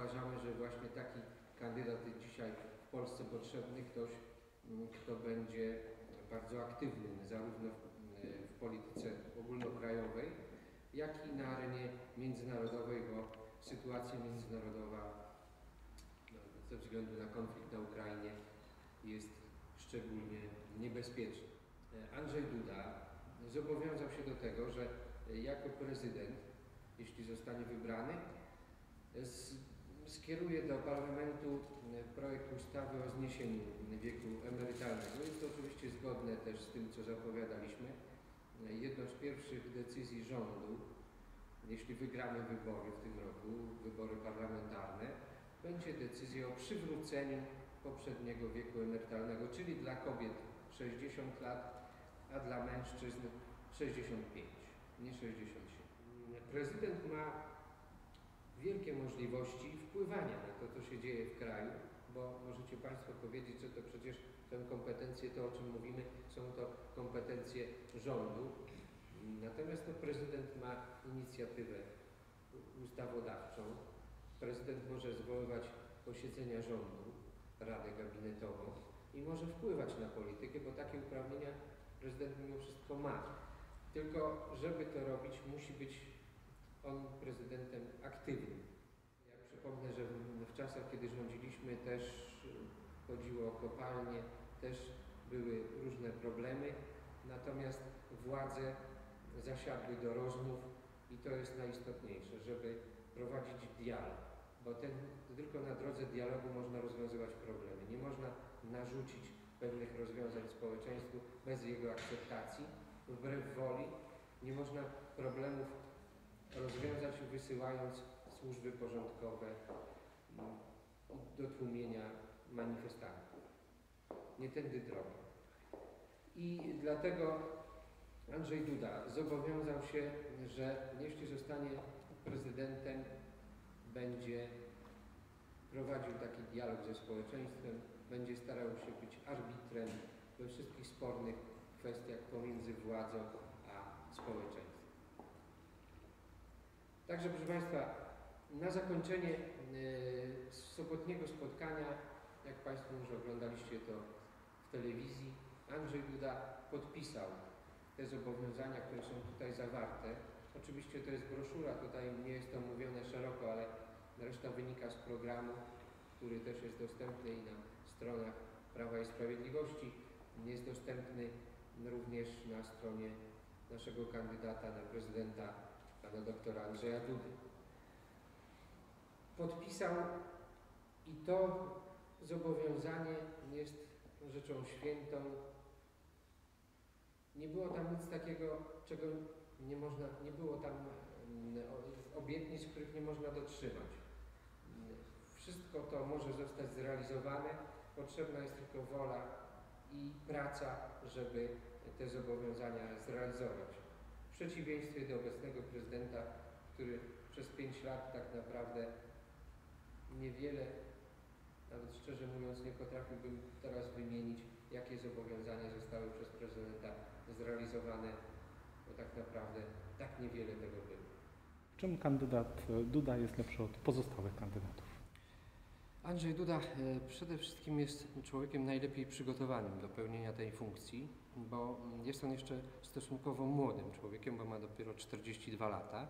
uważamy, że właśnie taki kandydat jest dzisiaj w Polsce potrzebny, ktoś, m, kto będzie bardzo aktywny zarówno w, m, w polityce ogólnokrajowej, jak i na arenie międzynarodowej, bo sytuacja międzynarodowa no, ze względu na konflikt na Ukrainie jest szczególnie niebezpieczna. E, Andrzej Duda zobowiązał się do tego, że e, jako prezydent, jeśli zostanie wybrany, skieruje do parlamentu e, projekt ustawy o zniesieniu wieku emerytalnego. Jest to oczywiście zgodne też z tym, co zapowiadaliśmy. E, Jedną z pierwszych decyzji rządu, jeśli wygramy wybory w tym roku, wybory parlamentarne, będzie decyzja o przywróceniu poprzedniego wieku emerytalnego, czyli dla kobiet 60 lat, a dla mężczyzn 65, nie 67. Prezydent ma wielkie możliwości wpływania na to, co się dzieje w kraju, bo możecie Państwo powiedzieć, że to przecież tę kompetencje, to o czym mówimy, są to kompetencje rządu. Natomiast no, prezydent ma inicjatywę ustawodawczą. Prezydent może zwoływać posiedzenia rządu, radę gabinetową i może wpływać na politykę, bo takie uprawnienia prezydent mimo wszystko ma. Tylko, żeby to robić, musi być on prezydentem aktywnym. Ja przypomnę, że w, czasach, kiedy rządziliśmy, też chodziło o kopalnie, też były różne problemy, natomiast władze zasiadły do rozmów i to jest najistotniejsze, żeby prowadzić dialog, bo ten, tylko na drodze dialogu można rozwiązywać problemy. Nie można narzucić pewnych rozwiązań społeczeństwu bez jego akceptacji, wbrew woli. Nie można problemów rozwiązać wysyłając służby porządkowe mm, do tłumienia manifestantów. Nie tędy droga. I dlatego Andrzej Duda zobowiązał się, że jeśli zostanie prezydentem, będzie prowadził taki dialog ze społeczeństwem, będzie starał się być arbitrem we wszystkich spornych kwestiach pomiędzy władzą a społeczeństwem. Także proszę Państwa, na zakończenie e, sobotniego spotkania, jak Państwo może oglądaliście to w telewizji, Andrzej Duda podpisał te zobowiązania, które są tutaj zawarte. Oczywiście to jest broszura, tutaj nie jest to mówione szeroko, ale reszta wynika z programu, który też jest dostępny i na stronach Prawa i Sprawiedliwości. Jest dostępny również na stronie naszego kandydata na prezydenta, pana doktora Andrzeja Dudy. Podpisał i to zobowiązanie jest rzeczą świętą. Nie było tam nic takiego, czego nie można, nie było tam mm, obietnic, których nie można dotrzymać. Wszystko to może zostać zrealizowane, potrzebna jest tylko wola i praca, żeby te zobowiązania zrealizować. Przeciwieństwie do obecnego prezydenta, który przez pięć lat tak naprawdę niewiele, nawet szczerze mówiąc, nie potrafiłbym teraz wymienić, jakie zobowiązania zostały przez prezydenta zrealizowane, bo tak naprawdę tak niewiele tego było. Czym kandydat Duda jest lepszy od pozostałych kandydatów? Andrzej Duda e, przede wszystkim jest człowiekiem najlepiej przygotowanym do pełnienia tej funkcji, bo jest on jeszcze stosunkowo młodym człowiekiem, bo ma dopiero 42 lata.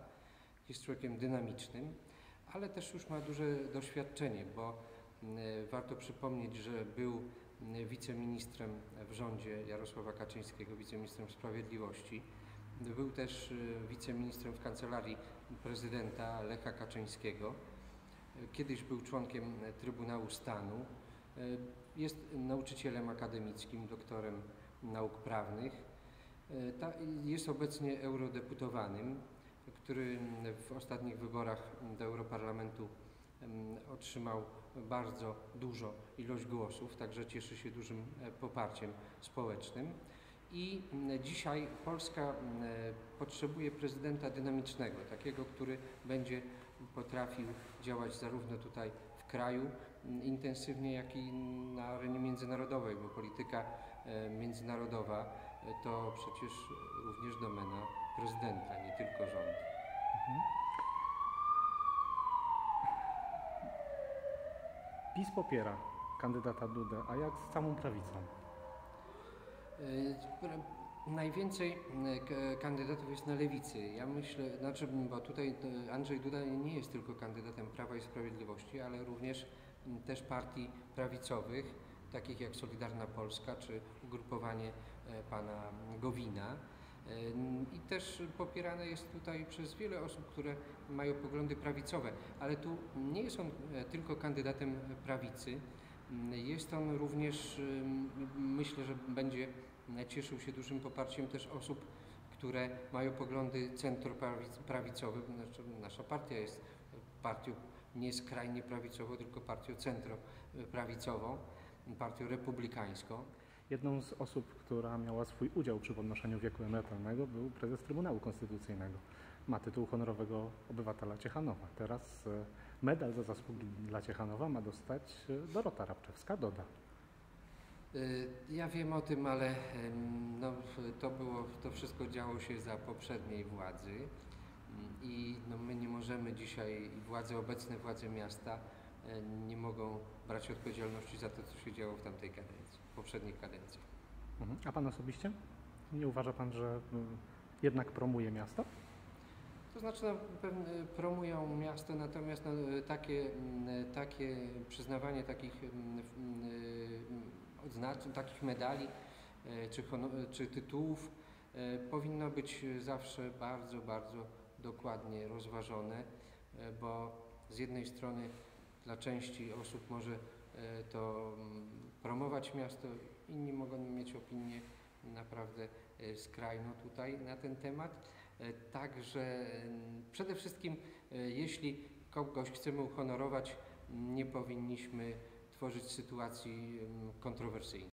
Jest człowiekiem dynamicznym, ale też już ma duże doświadczenie, bo e, warto przypomnieć, że był mm, wiceministrem w rządzie Jarosława Kaczyńskiego, wiceministrem sprawiedliwości. Był też e, wiceministrem w kancelarii prezydenta Lecha Kaczyńskiego. Kiedyś był członkiem Trybunału Stanu. Jest nauczycielem akademickim, doktorem nauk prawnych. Ta- Jest obecnie eurodeputowanym, który w ostatnich wyborach do Europarlamentu otrzymał bardzo dużo ilość głosów, także cieszy się dużym e, poparciem społecznym. I m, dzisiaj Polska m, potrzebuje prezydenta dynamicznego, takiego, który będzie potrafił działać zarówno tutaj w kraju m, intensywnie, jak i na arenie międzynarodowej, bo polityka e, międzynarodowa e, to przecież również domena prezydenta, nie tylko rządu. PiS popiera kandydata Dudę, a jak z całą prawicą? E, Najwięcej e, kandydatów jest na lewicy. Ja myślę, znaczy, bo tutaj e, Andrzej Duda nie jest tylko kandydatem Prawa i Sprawiedliwości, ale również też partii prawicowych, takich jak Solidarna Polska czy ugrupowanie pana Gowina. I też popierane jest tutaj przez wiele osób, które mają poglądy prawicowe, ale tu nie jest on tylko kandydatem prawicy, Jest on również, myślę, że będzie cieszył się dużym poparciem też osób, które mają poglądy centroprawicowe. Znaczy, nasza partia jest partią nie skrajnie prawicową, tylko partią centroprawicową, partią republikańską. Jedną z osób, która miała swój udział przy podnoszeniu wieku emerytalnego był prezes Trybunału Konstytucyjnego. Ma tytuł honorowego obywatela Ciechanowa. Teraz e, medal za zasługi dla Ciechanowa ma dostać e, Dorota Rabczewska, Doda. Y, Ja wiem o tym, ale no, to, było, to wszystko działo się za poprzedniej władzy Mm, i no, my nie możemy dzisiaj, władze obecne, władze miasta e, nie mogą brać odpowiedzialności za to, co się działo w tamtej kadencji, w poprzedniej kadencji. Mhm. A pan osobiście? Nie uważa pan, że jednak promuje miasto? To znaczy no, promują miasto, natomiast no, takie, takie przyznawanie takich odznaczeń, takich medali e, czy, hono- czy tytułów e, powinno być zawsze bardzo, bardzo dokładnie rozważone, e, bo z jednej strony dla części osób może e, to mm, promować miasto, inni mogą mieć opinię naprawdę e, skrajną tutaj na ten temat. E, Także przede wszystkim, e, jeśli kogoś chcemy uhonorować, nie powinniśmy tworzyć sytuacji kontrowersyjnych.